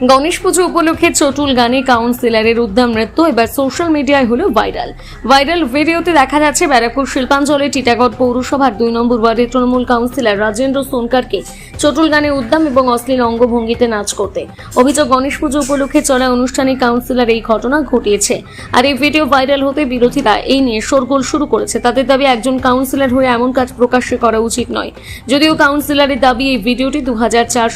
গণেশ পুজো উপলক্ষে চটুল গানে কাউন্সিলরের উদ্যম নৃত্য এবার সোশ্যাল মিডিয়ায় হলো ভাইরাল ভাইরাল ভিডিওতে দেখা যাচ্ছে ব্যারাকপুর শিল্পাঞ্চলে টিটাগড় পৌরসভার দুই নম্বর ওয়ার্ডের তৃণমূল কাউন্সিলর রাজেন্দ্র সোনকারকে চটুল গানে উদ্যম এবং অশ্লীল অঙ্গভঙ্গিতে নাচ করতে। অভিযোগ, গণেশ পুজো উপলক্ষে চলা অনুষ্ঠানে কাউন্সিলর এই ঘটনা ঘটিয়েছে। আর এই ভিডিও ভাইরাল হতে বিরোধীরা এই নিয়ে শোরগোল শুরু করেছে। তাদের দাবি, একজন কাউন্সিলর হয়ে এমন কাজ প্রকাশ্যে করা উচিত নয়। যদিও কাউন্সিলরের দাবি, এই ভিডিওটি দু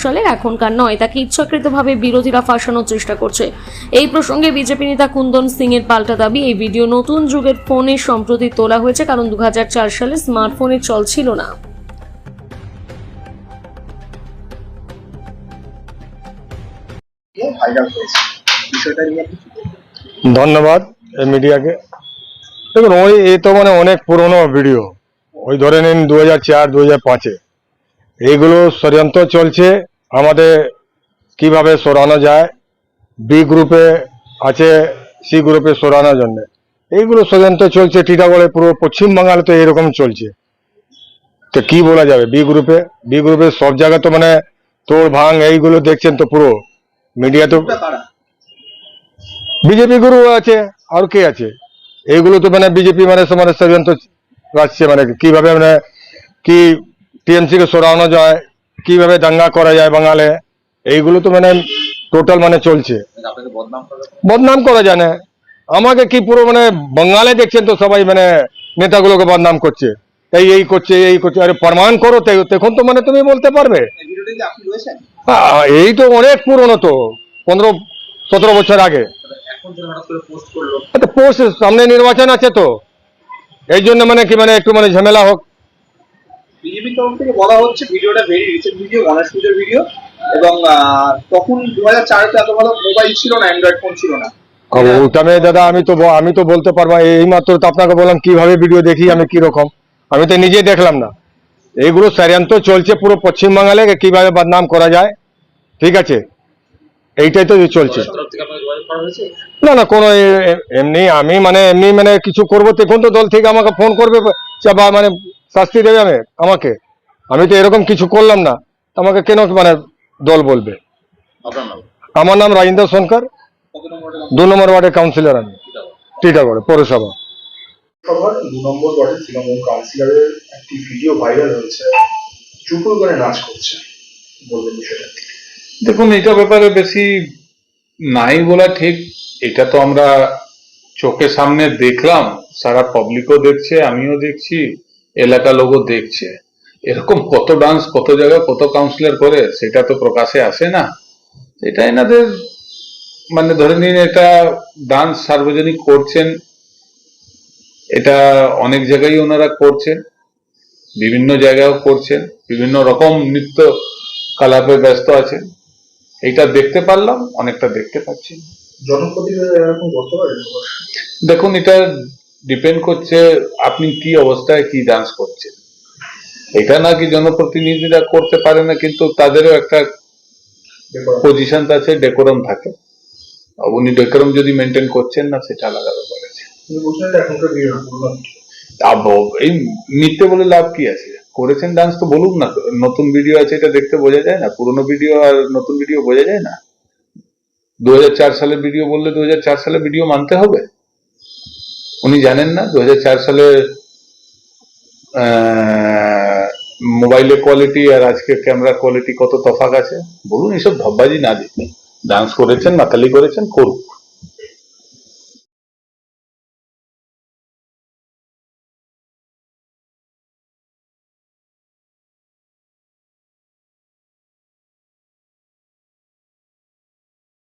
সালের, এখনকার নয়। তাকে ইচ্ছাকৃতভাবে বিরোধীরা ফাঁসানোর চেষ্টা করছে। এই প্রসঙ্গে বিজেপি নেতা কুন্দন সিং এর পাল্টা দাবি, এই ভিডিও নতুন যুগের ফোনে সম্প্রতি তোলা হয়েছে, কারণ দু হাজার চার সালে স্মার্টফোনের চল ছিল না। ভাইরাল হয়েছে। বিষয়টা নিয়ে ধন্যবাদ এই মিডিয়াকে। দেখুন, ওই এ তো মানে অনেক পুরনো ভিডিও। ওই ধরে নিন দু হাজার চার দু হাজার পাঁচে। এইগুলো ষড়যন্ত্র চলছে। আমাদের কীভাবে সরানো যায় বি গ্রুপে আছে সি গ্রুপে সরানোর জন্য। এইগুলো ষড়যন্ত্র চলছে। টিটাগড়ে পুরো পশ্চিম বাংলায় তো এরকম চলছে। তো কি বলা যাবে? বি গ্রুপে বি গ্রুপে সব জায়গায় তো মানে তোড় ভাঙ এইগুলো দেখছেন তো পুরো। মিডিয়া তো বিজেপি গুরু আছে আর কে আছে? এইগুলো তো মানে বিজেপি মানে সমানে ষড়যন্ত্র রাখছে মানে কীভাবে মানে কি টিএমসি কে সরানো যায় কীভাবে দাঙ্গা করা যায় বাঙালে এইগুলো তো মানে টোটাল মানে চলছে। বদনাম করা বদনাম করা যায় না। আমাকে কি পুরো মানে বাঙালে দেখছেন তো সবাই মানে নেতাগুলোকে বদনাম করছে। এই এই করছে এই করছে আরে প্রমাণ করো তে- তখন তো মানে তুমি বলতে পারবে। এই আ- এই তো অনেক পুরনো তো পনেরো সতেরো বছর আগে। পোস্ট করল। তো পোস্ট সামনে নির্বাচন আছে তো এই জন্য মানে কি মানে একটু মানে ঝামেলা হোক। বিজেপি তরফ থেকে বলা হচ্ছে ভিডিওটা ভেরি রিসেন্ট ভিডিও গণেশ পুজোর ভিডিও এবং তখন দু হাজার চারে এত ভালো মোবাইল ছিল না অ্যান্ড্রয়েড ফোন ছিল না। আর দাদা আমি তো আমি তো বলতে পারব এই মাত্র তো আপনাকে বললাম কীভাবে ভিডিও দেখি আমি কি রকম আমি তো নিজে দেখলাম না। এইগুলো ষড়যন্ত্র চলছে পুরো পশ্চিম বাংলায় কীভাবে বদনাম করা যায়? ঠিক আছে? এইটাই তো চলছে। না না, কোনো এমনি আমি মানে এমনি মানে কিছু করব তখন তো দল থেকে আমাকে ফোন করবে বা মানে শাস্তি দেবে আমি, আমাকে। আমি তো এরকম কিছু করলাম না, আমাকে কেন মানে দল বলবে? আমার নাম রাজেন্দ্র সোনকার দু নম্বর ওয়ার্ডের কাউন্সিলর আমি, টিটাগড়ে, পৌরসভা। সভার দু নম্বর ওয়ার্ডের তৃণমূল কাউন্সিলরের একটি ভিডিও ভাইরাল হয়েছে। চুপুর করে নাচ করছে, বলবেন বিষয়টা। দেখুন, এটা ব্যাপারে বেশি নাই বলা ঠিক। এটা তো আমরা চোখের সামনে দেখলাম, সারা পাবলিকও দেখছে, আমিও দেখছি, এলাকা লোকও দেখছে। এরকম কত ডান্স, কত জায়গায় কত কাউন্সিলর করে, সেটা তো প্রকাশে আসে না। এটা এনাদের মানে ধরে নিন, এটা ডান্স সার্বজনিক করছেন এটা অনেক জায়গায় ওনারা করছেন বিভিন্ন জায়গায় করছেন বিভিন্ন রকম নৃত্য কালাপে ব্যস্ত আছেন। এইটা দেখতে পারলাম অনেকটা দেখতে পাচ্ছি। দেখুন এটা ডিপেন্ড করছে আপনি কি অবস্থায় কি ডান্স করছেন। এটা নাকি জনপ্রতিনিধিরা করতে পারে না কিন্তু তাদেরও একটা পজিশন আছে ডেকোরাম থাকে। উনি ডেকোরাম যদি মেনটেন করছেন না সেটা আলাদা ব্যাপার। এই মিথ্যে বলে লাভ কি আছে? করেছেন ডান্স তো বলুন না, নতুন ভিডিও আছে এটা দেখতে বোঝা যায় না, পুরনো ভিডিও আর নতুন ভিডিও বোঝা যায় না। দু ভিডিও বললে দু সালের ভিডিও মানতে হবে। উনি জানেন না দু হাজার চার সালে মোবাইলের কোয়ালিটি আর আজকের ক্যামেরা কোয়ালিটি কত তফাৎ আছে? বলুন, এসব ধব্বাজি না দিতে ডান্স করেছেন, মাতালি করেছেন, করুক।